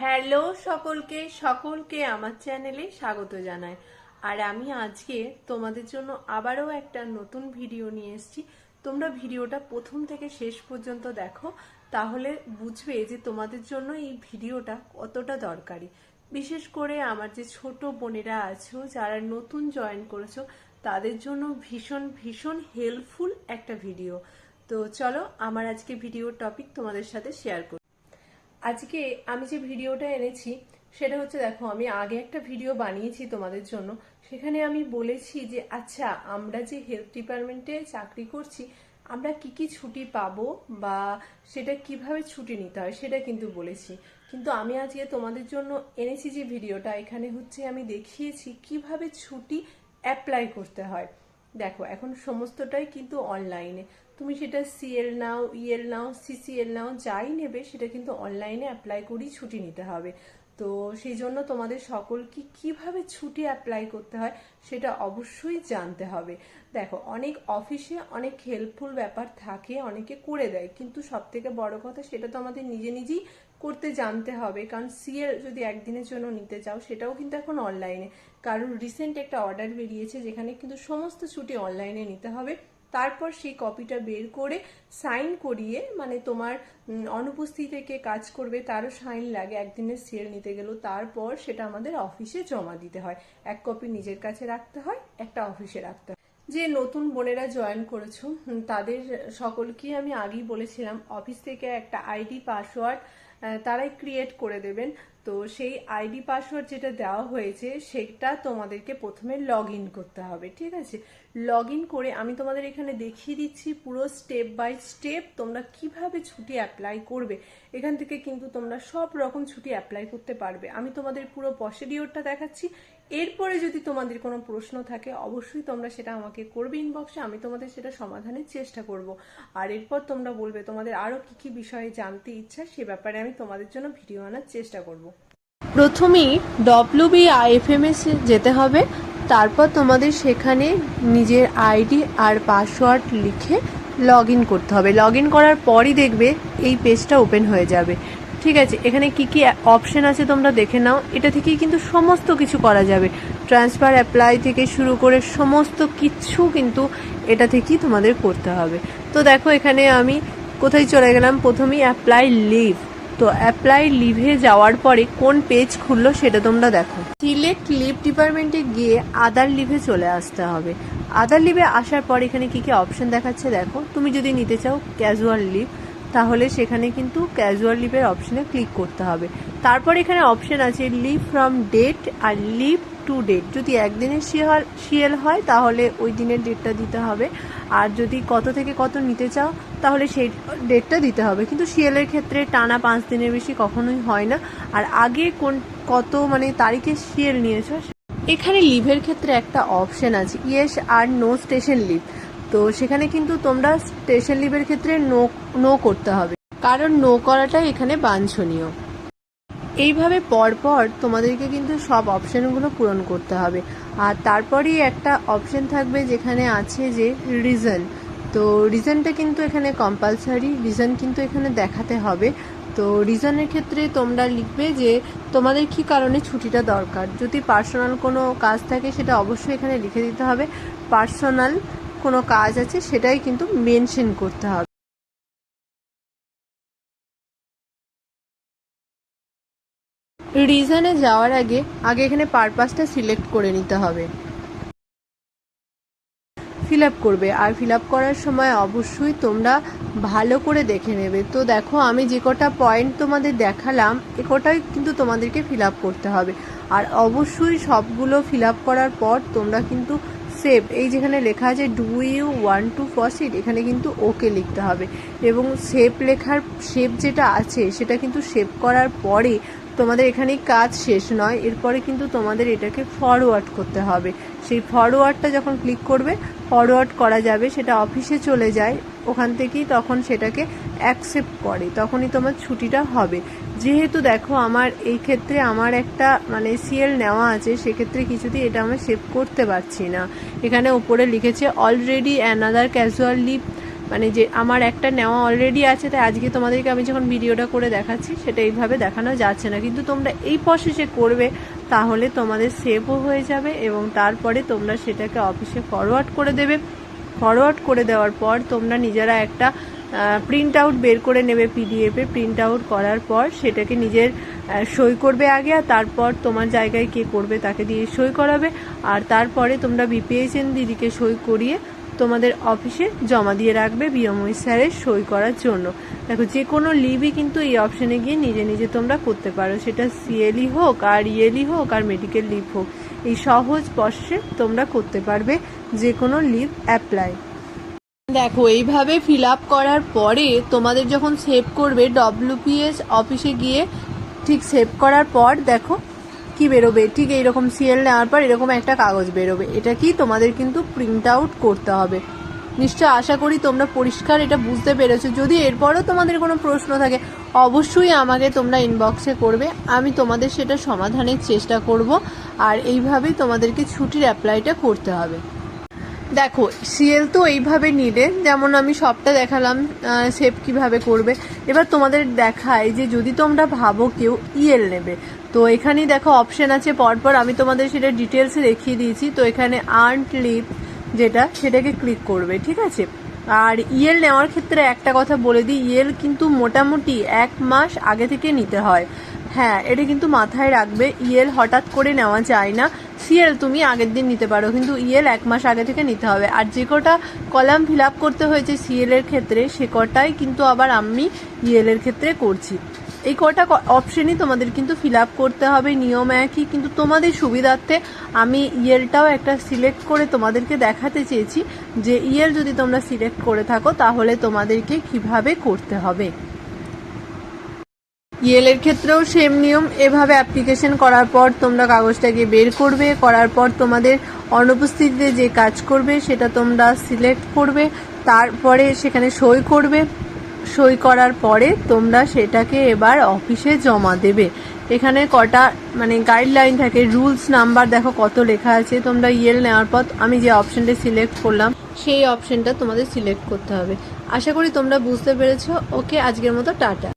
Hello সকলকে সকলকে আমার চ্যানেলে স্বাগত জানাই। আর আমি আজকে তোমাদের জন্য আবারও একটা নতুন ভিডিও নিয়ে এসেছি। তোমরা ভিডিওটা প্রথম থেকে শেষ পর্যন্ত দেখো, তাহলে বুঝবে যে তোমাদের জন্য এই ভিডিওটা কতটা দরকারি। বিশেষ করে আমার যে ছোট বোনেরা আছো, যারা নতুন জয়েন করেছ, তাদের জন্য ভীষণ ভীষণ হেল্পফুল একটা ভিডিও। তো চলো আমার আজকে ভিডিওর টপিক তোমাদের সাথে শেয়ার করি। আজকে আমি যে ভিডিওটা এনেছি, সেটা হচ্ছে দেখো, আমি আগে একটা ভিডিও বানিয়েছি তোমাদের জন্য। সেখানে আমি বলেছি যে আচ্ছা আমরা যে হেলথ ডিপার্টমেন্টে চাকরি করছি, আমরা কি কি ছুটি পাবো বা সেটা কীভাবে ছুটি নিতে হয়, সেটা কিন্তু বলেছি। কিন্তু আমি আজকে তোমাদের জন্য এনেছি যে ভিডিওটা, এখানে হচ্ছে আমি দেখিয়েছি কীভাবে ছুটি অ্যাপ্লাই করতে হয়। দেখো, এখন সমস্তটাই কিন্তু অনলাইনে তুমি সেটা সিএল নাও ইএল নাও সিসিএল নাও, যাই নেবে, সেটা কিন্তু অনলাইনে অ্যাপ্লাই করেই ছুটি নিতে হবে। তো সেই জন্য তোমাদের সকলকে কীভাবে ছুটি অ্যাপ্লাই করতে হয়, সেটা অবশ্যই জানতে হবে। দেখো, অনেক অফিসে অনেক হেল্পফুল ব্যাপার থাকে, অনেকে করে দেয়, কিন্তু সব থেকে বড় কথা সেটা তো আমাদের নিজে নিজেই করতে জানতে হবে। কারণ সিএল যদি একদিনের জন্য নিতে চাও, সেটাও কিন্তু এখন অনলাইনে কারণ রিসেন্ট একটা অর্ডার বেরিয়েছে, যেখানে কিন্তু সমস্ত ছুটি অনলাইনে নিতে হবে। তারপর সেই কপিটা বের করে সাইন করিয়ে মানে তোমার অনুপস্থিত থেকে কাজ করবে, তারও সাইন লাগে, একদিনের সেল নিতে গেলেও তারপর সেটা আমাদের অফিসে জমা দিতে হয়। এক কপি নিজের কাছে রাখতে হয়, একটা অফিসে রাখতে হয়। যে নতুন বোনেরা জয়েন করেছ তাদের সকলকেই আমি আগেই বলেছিলাম অফিস থেকে একটা আইডি পাসওয়ার্ড তারাই ক্রিয়েট করে দেবেন। তো সেই আইডি পাসওয়ার্ড যেটা দেওয়া হয়েছে, সেটা তোমাদেরকে প্রথমে লগ করতে হবে, ঠিক আছে? লগ করে আমি তোমাদের এখানে দেখিয়ে দিচ্ছি পুরো স্টেপ বাই স্টেপ তোমরা কীভাবে ছুটি অ্যাপ্লাই করবে। এখান থেকে কিন্তু তোমরা সব রকম ছুটি অ্যাপ্লাই করতে পারবে। আমি তোমাদের পুরো প্রসিডিওরটা দেখাচ্ছি। এরপরে যদি তোমাদের কোনো প্রশ্ন থাকে, অবশ্যই তোমরা সেটা আমাকে করবে ইনবক্সে আমি তোমাদের সেটা সমাধানের চেষ্টা করব। আর এরপর তোমরা বলবে তোমাদের আরও কি কি বিষয়ে জানতে ইচ্ছা, সে ব্যাপারে আমি তোমাদের জন্য ভিডিও আনার চেষ্টা করব। প্রথমেই ডব্লিউবি আইএফএমএস যেতে হবে। তারপর তোমাদের সেখানে নিজের আইডি আর পাসওয়ার্ড লিখে লগ ইন করতে হবে। লগ ইন করার পরই দেখবে এই পেজটা ওপেন হয়ে যাবে। ঠিক আছে, এখানে কি কি অপশন আছে তোমরা দেখে নাও। এটা থেকেই কিন্তু সমস্ত কিছু করা যাবে। ট্রান্সফার, অ্যাপ্লাই থেকে শুরু করে সমস্ত কিছু কিন্তু এটা থেকেই তোমাদের করতে হবে। তো দেখো, এখানে আমি কোথায় চলে গেলাম? প্রথমেই অ্যাপ্লাই লিভ। তো অ্যাপ্লাই লিভে যাওয়ার পরে কোন পেজ খুললো সেটা তোমরা দেখো। সিলেক্ট লিভ ডিপার্টমেন্টে গিয়ে আদার লিভে চলে আসতে হবে। আদার লিভে আসার পর এখানে কি কি অপশন দেখাচ্ছে দেখো। তুমি যদি নিতে চাও ক্যাজুয়াল লিভ তাহলে সেখানে কিন্তু ক্যাজুয়াল লিভের অপশনে ক্লিক করতে হবে। তারপর এখানে অপশন আছে লিভ ফ্রম ডেট আর লিভ টু ডেট যদি একদিনের শিয়াল শিএল হয়, তাহলে ওই দিনের ডেটটা দিতে হবে। আর যদি কত থেকে কত নিতে চাও, তাহলে সেই ডেটটা দিতে হবে। কিন্তু শিএলের ক্ষেত্রে টানা পাঁচ দিনের বেশি কখনোই হয় না। আর আগে কোন, কত মানে তারিখে শিএল নিয়েছো এখানে লিভের ক্ষেত্রে একটা অপশন আছে। ইয়েস আর নো স্টেশন লিভ তো সেখানে কিন্তু তোমরা স্টেশন লিভের ক্ষেত্রে নো নো করতে হবে। কারণ নো করাটাই এখানে বাঞ্ছনীয়। এইভাবে পরপর তোমাদেরকে কিন্তু সব অপশানগুলো পূরণ করতে হবে। আর তারপরেই একটা অপশন থাকবে যেখানে আছে যে রিজন তো রিজনটা কিন্তু এখানে কম্পালসারি রিজন কিন্তু এখানে দেখাতে হবে। তো রিজনের ক্ষেত্রে তোমরা লিখবে যে তোমাদের কি কারণে ছুটিটা দরকার? যদি পার্সোনাল কোনো কাজ থাকে সেটা অবশ্যই এখানে লিখে দিতে হবে। পার্সোনাল কোনো কাজ আছে, সেটাই কিন্তু মেনশন করতে হবে। রিজনে যাওয়ার আগে আগে এখানে পারপাসটা সিলেক্ট করে নিতে হবে। ফিল আপ করবে। আর ফিল আপ করার সময় অবশ্যই তোমরা ভালো করে দেখে নেবে। তো দেখো, আমি যে কটা পয়েন্ট তোমাদের দেখালাম, এ কটাই কিন্তু তোমাদেরকে ফিল আপ করতে হবে। আর অবশ্যই সবগুলো ফিল আপ করার পর তোমরা কিন্তু সেভ। এই যেখানে লেখা আছে ডু ইউ ওয়ান টু ফসিট এখানে কিন্তু ওকে লিখতে হবে। এবং সেভ লেখার, সেভ যেটা আছে, সেটা কিন্তু সেভ করার পরে তোমাদের এখানে কাজ শেষ নয়। এরপরে কিন্তু তোমাদের এটাকে ফরওয়ার্ড করতে হবে। সেই ফরওয়ার্ডটা যখন ক্লিক করবে ফরওয়ার্ড করা যাবে, সেটা অফিসে চলে যায়। ওখান থেকেই তখন সেটাকে অ্যাকসেপ্ট করে, তখনই তোমার ছুটিটা হবে। যেহেতু দেখো আমার এই ক্ষেত্রে আমার একটা মানে সিএল নেওয়া আছে, সেক্ষেত্রে কিছুতেই এটা আমি সেভ করতে পারছি না। এখানে উপরে লিখেছে অলরেডি অ্যানাদার ক্যাজুয়াল লিভ মানে যে আমার একটা নেওয়া অলরেডি আছে, তাই আজকে তোমাদেরকে আমি যখন ভিডিওটা করে দেখাচ্ছি, সেটা এইভাবে দেখানো যাচ্ছে না। কিন্তু তোমরা এই প্রসেসে করবে, তাহলে তোমাদের সেভও হয়ে যাবে এবং তারপরে তোমরা সেটাকে অফিসে ফরওয়ার্ড করে দেবে। ফরওয়ার্ড করে দেওয়ার পর তোমরা নিজেরা একটা প্রিন্ট আউট বের করে নেবে পিডিএফে প্রিন্ট আউট করার পর সেটাকে নিজের সই করবে আগে আর তারপর তোমার জায়গায় কে করবে তাকে দিয়ে সই করাবে। আর তারপরে তোমরা বিপিএইচএন দিদিকে সই করিয়ে তোমাদের অফিসে জমা দিয়ে রাখবে বিয়ময় স্যারের সই করার জন্য। দেখো, যে কোনো লিভই কিন্তু এই অপশনে গিয়ে নিজে নিজে তোমরা করতে পারো। সেটা সিএলই হোক, আর ইএলই হোক, আর মেডিকেল লিভ হোক। এই সহজ প্রসেসে তোমরা করতে পারবে। যে কোনো লিভ অ্যাপ্লাই দেখো, এইভাবে ফিল আপ করার পরে তোমাদের যখন সেভ করবে ডব্লিউপিএস অফিসে গিয়ে ঠিক সেভ করার পর দেখো কি বেরোবে। ঠিক এইরকম সিএল নেওয়ার পর এরকম একটা কাগজ বেরোবে। এটা কি তোমাদের কিন্তু প্রিন্ট আউট করতে হবে। নিশ্চয় আশা করি তোমরা পরিষ্কার এটা বুঝতে পেরেছ। যদি এরপরও তোমাদের কোনো প্রশ্ন থাকে, অবশ্যই আমাকে তোমরা ইনবক্সে করবে। আমি তোমাদের সেটা সমাধানের চেষ্টা করব। আর এইভাবেই তোমাদেরকে ছুটির অ্যাপ্লাইটা করতে হবে। দেখো সিএল তো এইভাবে নিলে, যেমন আমি সবটা দেখালাম সেভ কীভাবে করবে। এবার তোমাদের দেখায় যে যদি তোমরা ভাবো কেউ ইএল নেবে, তো এখানেই দেখো অপশন আছে, পরপর আমি তোমাদের সেটা ডিটেলসে দেখিয়ে দিয়েছি, তো এখানে আর্ট লিপ যেটা, সেটাকে ক্লিক করবে, ঠিক আছে? আর ইএল নেওয়ার ক্ষেত্রে একটা কথা বলে দিই ইএল কিন্তু মোটামুটি এক মাস আগে থেকে নিতে হয়। হ্যাঁ এটা কিন্তু মাথায় রাখবে ইএল হঠাৎ করে নেওয়া যায় না। সিএল তুমি আগের দিন নিতে পারো, কিন্তু ইএল এক মাস আগে থেকে নিতে হবে। আর যে কটা কলাম ফিল আপ করতে হয়েছে সিএল এর ক্ষেত্রে, সে কটাই কিন্তু আবার আমি ইএল এর ক্ষেত্রে করছি। এই কটা অপশনই তোমাদের কিন্তু ফিল আপ করতে হবে, নিয়ম একই, কিন্তু তোমাদের সুবিধার্থে আমি ইয়েলটাও একটা সিলেক্ট করে তোমাদেরকে দেখাতে চেয়েছি যে ইয়েল যদি তোমরা সিলেক্ট করে থাকো, তাহলে তোমাদেরকে কীভাবে করতে হবে। ইয়েলের ক্ষেত্রেও সেম নিয়ম। এভাবে অ্যাপ্লিকেশন করার পর তোমরা কাগজটাকে বের করবে, করার পর তোমাদের অনুপস্থিতিতে যে কাজ করবে সেটা তোমরা সিলেক্ট করবে, তারপরে সেখানে সই করবে। সই করার পরে তোমরা সেটাকে এবার অফিসে জমা দেবে। এখানে কটা মানে গাইডলাইন থাকে রুলস নাম্বার দেখো কত লেখা আছে। তোমরা ইয়েল নেওয়ার পর আমি যে অপশনটা সিলেক্ট করলাম, সেই অপশনটা তোমাদের সিলেক্ট করতে হবে। আশা করি তোমরা বুঝতে পেরেছ। ওকে, আজকের মতো, টাটা।